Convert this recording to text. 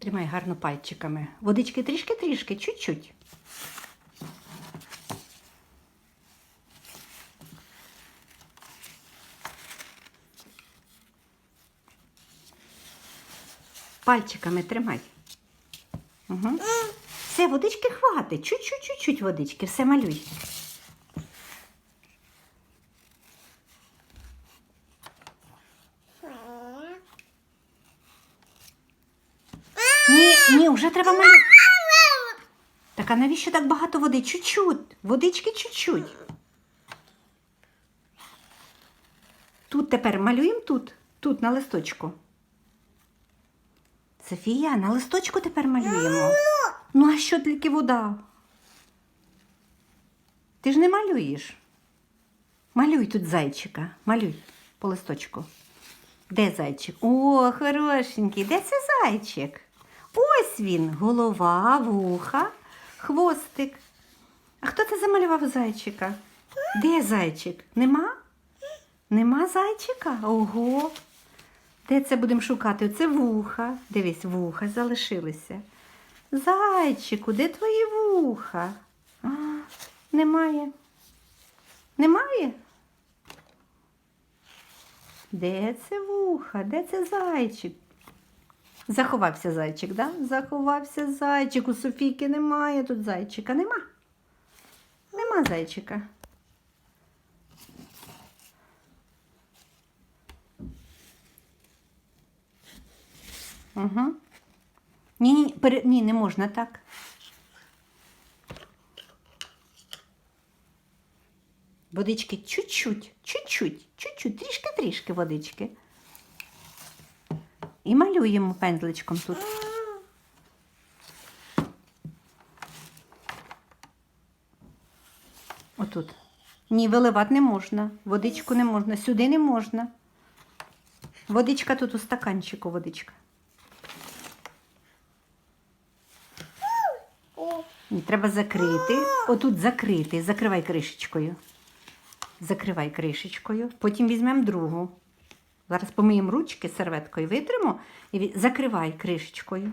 Тримай гарно пальчиками. Водички трішки-трішки, чуть-чуть. Пальчиками тримай. Угу. Все, водички хватить. Чуть-чуть, чуть-чуть водички, все малюй. Ні, ні, вже треба малювати. Так а навіщо так багато води? Чуть-чуть. Водички чуть-чуть. Тут тепер малюємо тут, тут на листочку. Софія, на листочку тепер малюємо. Ну, а що тільки вода? Ти ж не малюєш. Малюй тут зайчика. Малюй по листочку. Де зайчик? О, хорошенький, де це зайчик? Ось він, голова, вуха, хвостик. А хто це замалював зайчика? Де зайчик? Нема? Нема зайчика? Ого. Де це будемо шукати? Оце вуха. Дивись, вуха залишилися. Зайчику, де твої вуха? А, немає. Немає? Де це вуха? Де це зайчик? Заховався зайчик, да? Заховався зайчик. У Софійки немає тут зайчика. Нема. Нема зайчика. Угу. Ні, ні, пере... ні, не можна так. Водички чуть-чуть, чуть-чуть, чуть-чуть, трішки-трішки водички. І малюємо пензличком тут. Отут. Ні, виливати не можна. Водичку не можна. Сюди не можна. Водичка тут у стаканчику, водичка. Ні, треба закрити. Отут закрити. Закривай кришечкою. Закривай кришечкою. Потім візьмемо другу. Зараз помиємо ручки серветкою, витримо і закривай кришечкою.